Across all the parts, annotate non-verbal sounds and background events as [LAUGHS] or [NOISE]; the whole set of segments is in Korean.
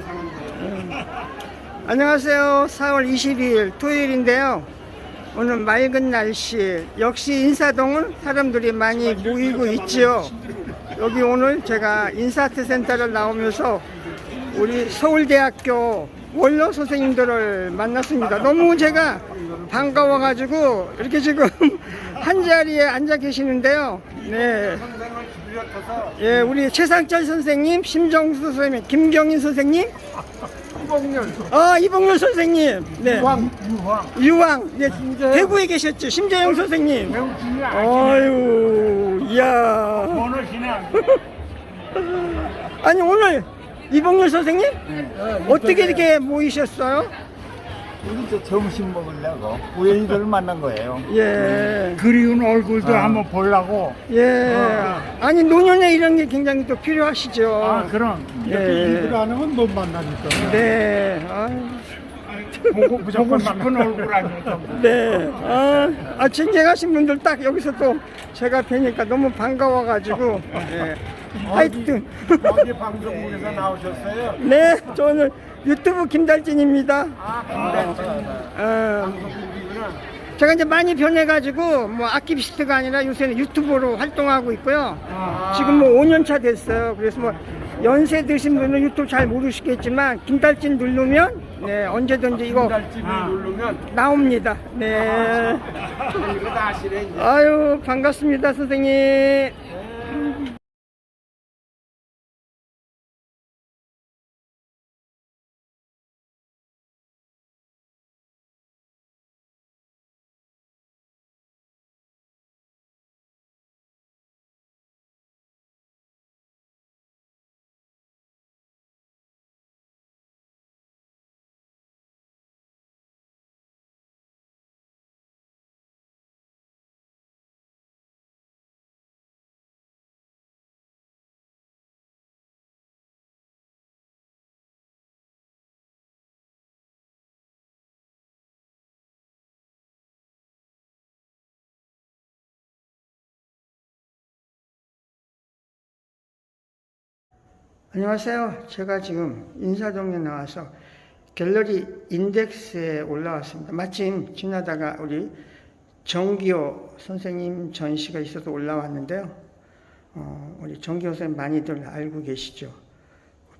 사람들. 안녕하세요. 4월 22일 토요일인데요. 오늘 맑은 날씨. 역시 인사동은 사람들이 많이 모이고 있지요. 여기 오늘 제가 인사아트 센터를 나오면서 우리 서울대학교 원로 선생님들을 만났습니다. 너무 제가 반가워가지고 이렇게 지금 [LAUGHS] 한 자리에 앉아 계시는데요. 네. 비롯해서 예, 우리 최상철 선생님, 심정수 선생님, 김경인 선생님, 이봉렬, 아, 이봉렬 선생님, 네. 유황, 유황. 유왕, 네, 대구에 계셨죠. 심재영 선생님. 아유, 이야. 번호시네. 아니, 오늘 이봉렬 선생님? 어떻게 이렇게 모이셨어요? 우리 저 점심 먹으려고 우연히들 만난 거예요. 예, 그리운 얼굴도 아. 한번 보려고. 예. 아니, 노년에 이런 게 굉장히 또 필요하시죠. 아, 그럼. 예. 이렇게 안 하면 못 만나니까. 네. 아유. 보고, [LAUGHS] 보고 싶은 얼굴 아니니까. 네. 아, 아 진행하신 분들 딱 여기서 또 제가 뵈니까 너무 반가워가지고. 예. 하여튼. 어디 방송국에서 나오셨어요? 네, 저 오늘 유튜브 김달진입니다. 아, 김달진. 어, 방송국이구나. 제가 이제 많이 변해가지고 뭐 아키비스트가 아니라 요새는 유튜버로 활동하고 있고요. 아. 지금 뭐 5년 차 됐어요. 그래서 뭐 연세 드신 분은 유튜브 잘 모르시겠지만 김달진 누르면 네 언제든지 이거 김달진을 누르면 나옵니다. 네. 이거 다 아시네. 이제. 아유 반갑습니다 선생님. 안녕하세요. 제가 지금 인사동에 나와서 갤러리 인덱스에 올라왔습니다. 마침 지나다가 우리 정기호 선생님 전시가 있어서 올라왔는데요. 어, 우리 정기호 선생님 많이들 알고 계시죠?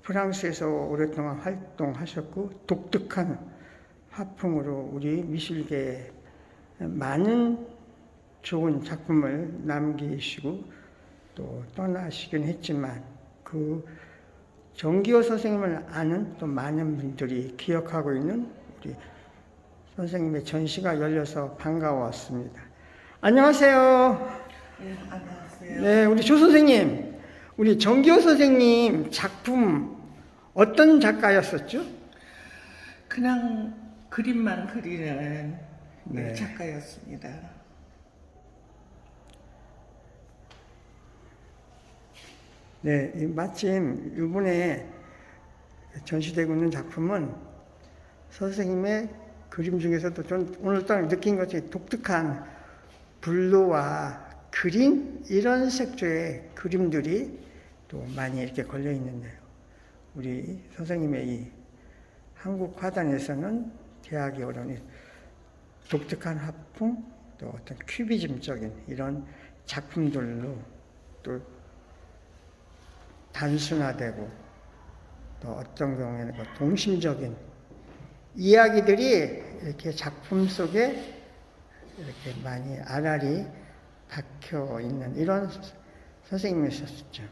프랑스에서 오랫동안 활동하셨고 독특한 화풍으로 우리 미술계에 많은 좋은 작품을 남기시고 또 떠나시긴 했지만 그 정기호 선생님을 아는 또 많은 분들이 기억하고 있는 우리 선생님의 전시가 열려서 반가웠습니다. 안녕하세요. 네, 안녕하세요. 네, 우리 조 선생님, 우리 정기호 선생님 작품 어떤 작가였었죠? 그냥 그림만 그리는 네. 작가였습니다. 네, 이 마침 이번에 전시되고 있는 작품은 선생님의 그림 중에서도 좀 오늘 딱 느낀 것이 독특한 블루와 그린 이런 색조의 그림들이 또 많이 이렇게 걸려 있는데요. 우리 선생님의 이 한국 화단에서는 대학이 어려운 이 독특한 화풍 또 어떤 큐비즘적인 이런 작품들로 또 단순화되고 또 어떤 경우에는 그 동심적인 이야기들이 이렇게 작품 속에 이렇게 많이 알알이 박혀 있는 이런 선생님이셨죠.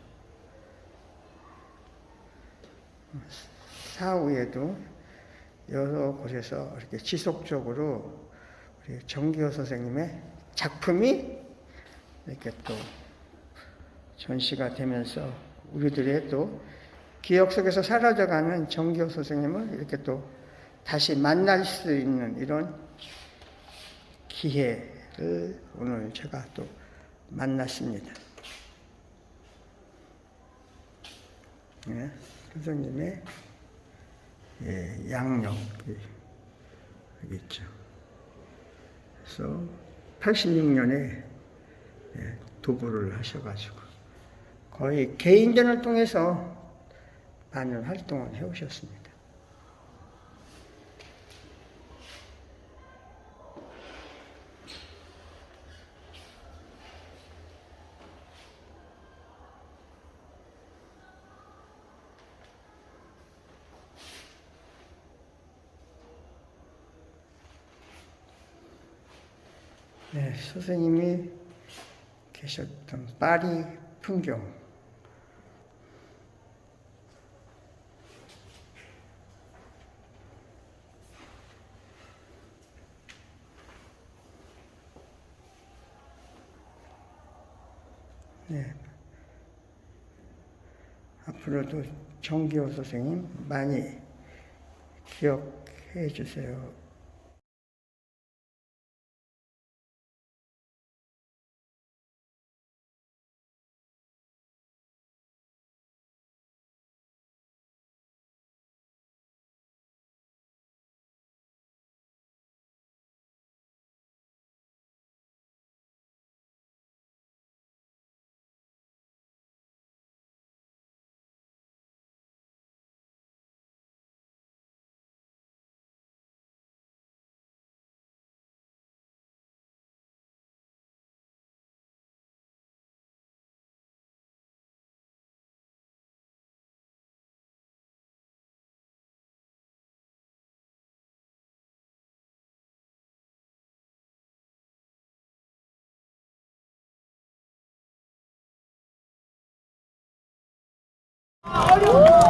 사후에도 여러 곳에서 이렇게 지속적으로 우리 정기호 선생님의 작품이 이렇게 또 전시가 되면서 우리들의 또 기억 속에서 사라져가는 정기호 선생님을 이렇게 또 다시 만날 수 있는 이런 기회를 오늘 제가 또 만났습니다. 네, 선생님의 예, 양력 여기 있죠. 그래서 86년에 도부를 하셔가지고 거의 개인전을 통해서 많은 활동을 해오셨습니다. 네, 선생님이 계셨던 파리 풍경. 네. 앞으로도 정기호 선생님 많이 기억해 주세요. 아, 어.